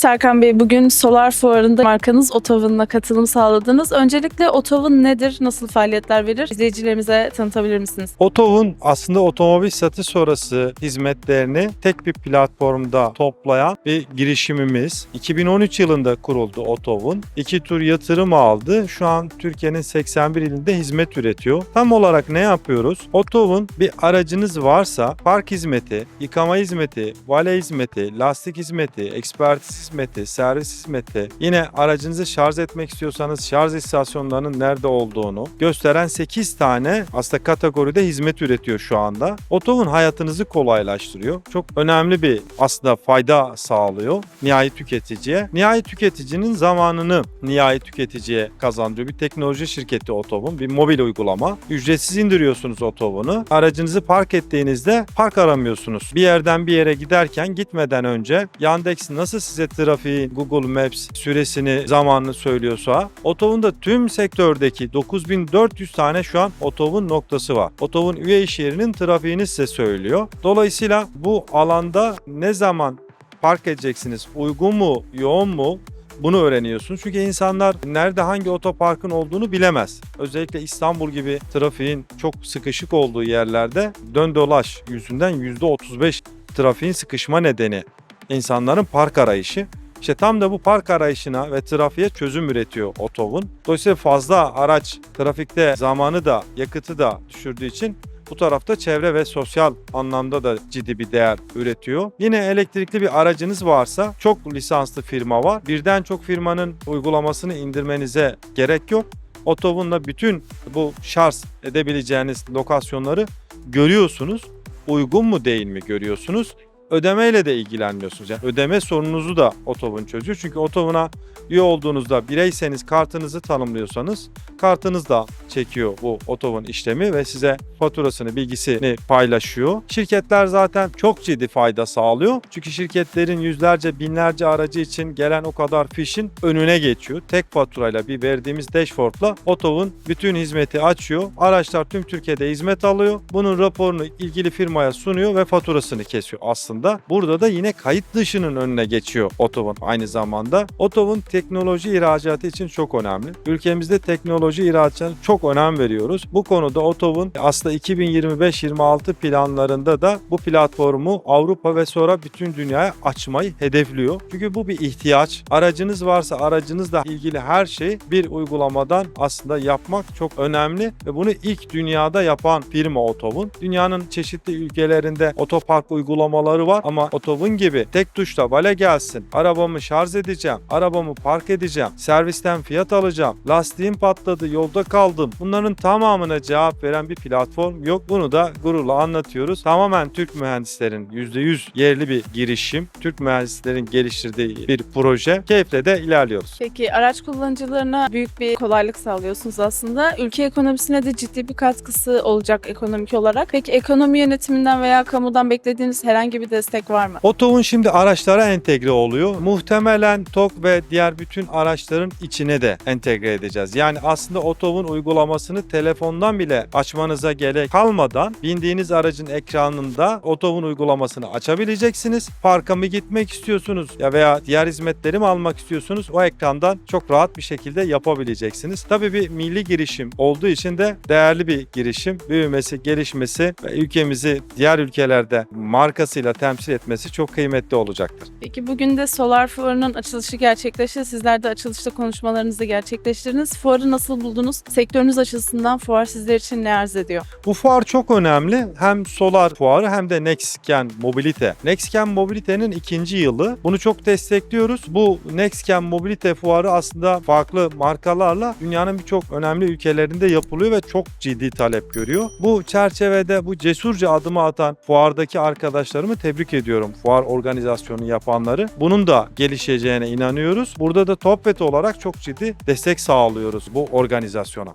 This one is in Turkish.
Serkan Bey bugün Solar Fuarı'nda markanız Otovun'la katılım sağladınız. Öncelikle Otovun nedir? Nasıl faaliyetler verir? İzleyicilerimize tanıtabilir misiniz? Otov'un aslında otomobil satış sonrası hizmetlerini tek bir platformda toplayan bir girişimimiz. 2013 yılında kuruldu Otov'un. İki tur yatırım aldı. Şu an Türkiye'nin 81 ilinde hizmet üretiyor. Tam olarak ne yapıyoruz? Otov'un bir aracınız varsa park hizmeti, yıkama hizmeti, vale hizmeti, lastik hizmeti, ekspertiz hizmeti, servis hizmeti, yine aracınızı şarj etmek istiyorsanız şarj istasyonlarının nerede olduğunu gösteren 8 tane aslında kategoride hizmet üretiyor şu anda. Otovun hayatınızı kolaylaştırıyor. Çok önemli bir aslında fayda sağlıyor nihai tüketiciye. Nihai tüketicinin zamanını nihai tüketiciye kazandırıyor. Bir teknoloji şirketi Otovun, bir mobil uygulama. Ücretsiz indiriyorsunuz Otovun'u. Aracınızı park ettiğinizde park aramıyorsunuz. Bir yerden bir yere giderken gitmeden önce Yandex nasıl size trafiği, Google Maps süresini, zamanını söylüyorsa Otovun da tüm sektördeki 9400 tane şu an Otovun noktası var. Otovun üye iş yerinin trafiğini size söylüyor. Dolayısıyla bu alanda ne zaman park edeceksiniz? Uygun mu, yoğun mu? Bunu öğreniyorsunuz. Çünkü insanlar nerede hangi otoparkın olduğunu bilemez. Özellikle İstanbul gibi trafiğin çok sıkışık olduğu yerlerde dön dolaş yüzünden %35 trafiğin sıkışma nedeni insanların park arayışı. İşte tam da bu park arayışına ve trafiğe çözüm üretiyor Otov'un. Dolayısıyla fazla araç trafikte zamanı da yakıtı da düşürdüğü için bu tarafta çevre ve sosyal anlamda da ciddi bir değer üretiyor. Yine elektrikli bir aracınız varsa çok lisanslı firma var. Birden çok firmanın uygulamasını indirmenize gerek yok. Otovun'la bütün bu şarj edebileceğiniz lokasyonları görüyorsunuz. Uygun mu değil mi görüyorsunuz. Ödemeyle de ilgilenmiyorsunuz. Yani ödeme sorununuzu da Otovun çözüyor. Çünkü Otovun'a üye olduğunuzda bireyseniz kartınızı tanımlıyorsanız kartınız da çekiyor bu Otovun işlemi ve size faturasını, bilgisini paylaşıyor. Şirketler zaten çok ciddi fayda sağlıyor. Çünkü şirketlerin yüzlerce, binlerce aracı için gelen o kadar fişin önüne geçiyor. Tek faturayla bir verdiğimiz dashboardla Otovun bütün hizmeti açıyor. Araçlar tüm Türkiye'de hizmet alıyor. Bunun raporunu ilgili firmaya sunuyor ve faturasını kesiyor aslında. Burada da yine kayıt dışının önüne geçiyor Otovun aynı zamanda. Otovun teknoloji ihracatı için çok önemli. Ülkemizde teknoloji ihracatına çok önem veriyoruz. Bu konuda Otovun aslında 2025-26 planlarında da bu platformu Avrupa ve sonra bütün dünyaya açmayı hedefliyor. Çünkü bu bir ihtiyaç. Aracınız varsa aracınızla ilgili her şeyi bir uygulamadan aslında yapmak çok önemli ve bunu ilk dünyada yapan firma Otovun. Dünyanın çeşitli ülkelerinde otopark uygulamaları var ama Otovun gibi tek tuşla vale gelsin, arabamı şarj edeceğim, arabamı park edeceğim, servisten fiyat alacağım, lastiğim patladı, yolda kaldım. Bunların tamamına cevap veren bir platform yok. Bunu da gururla anlatıyoruz. Tamamen Türk mühendislerin %100 yerli bir girişim. Türk mühendislerin geliştirdiği bir proje. Keyifle de ilerliyoruz. Peki araç kullanıcılarına büyük bir kolaylık sağlıyorsunuz aslında. Ülke ekonomisine de ciddi bir katkısı olacak ekonomik olarak. Peki ekonomi yönetiminden veya kamudan beklediğiniz herhangi bir destek var mı? Otovun şimdi araçlara entegre oluyor. Muhtemelen TOK ve diğer bütün araçların içine de entegre edeceğiz. Yani aslında Otovun uygulamasını telefondan bile açmanıza gerek kalmadan bindiğiniz aracın ekranında Otovun uygulamasını açabileceksiniz. Parka mı gitmek istiyorsunuz ya veya diğer hizmetleri mi almak istiyorsunuz? O ekrandan çok rahat bir şekilde yapabileceksiniz. Tabii bir milli girişim olduğu için de değerli bir girişim. Büyümesi, gelişmesi ve ülkemizi diğer ülkelerde markasıyla temsil etmesi çok kıymetli olacaktır. Peki bugün de Solar Fuarı'nın açılışı gerçekleşti. Sizler de açılışta konuşmalarınızı gerçekleştirdiniz. Fuarı nasıl buldunuz? Sektörünüz açısından fuar sizler için ne arz ediyor? Bu fuar çok önemli. Hem solar fuarı hem de Nextgen Mobilite. Nextgen Mobilite'nin ikinci yılı. Bunu çok destekliyoruz. Bu Nextgen Mobilite fuarı aslında farklı markalarla dünyanın birçok önemli ülkelerinde yapılıyor ve çok ciddi talep görüyor. Bu çerçevede bu cesurca adımı atan fuardaki arkadaşlarımı tebrik ediyorum. Fuar organizasyonu yapanları. Bunun da gelişeceğine inanıyoruz. Burada da Topvet olarak çok ciddi destek sağlıyoruz bu organizasyona.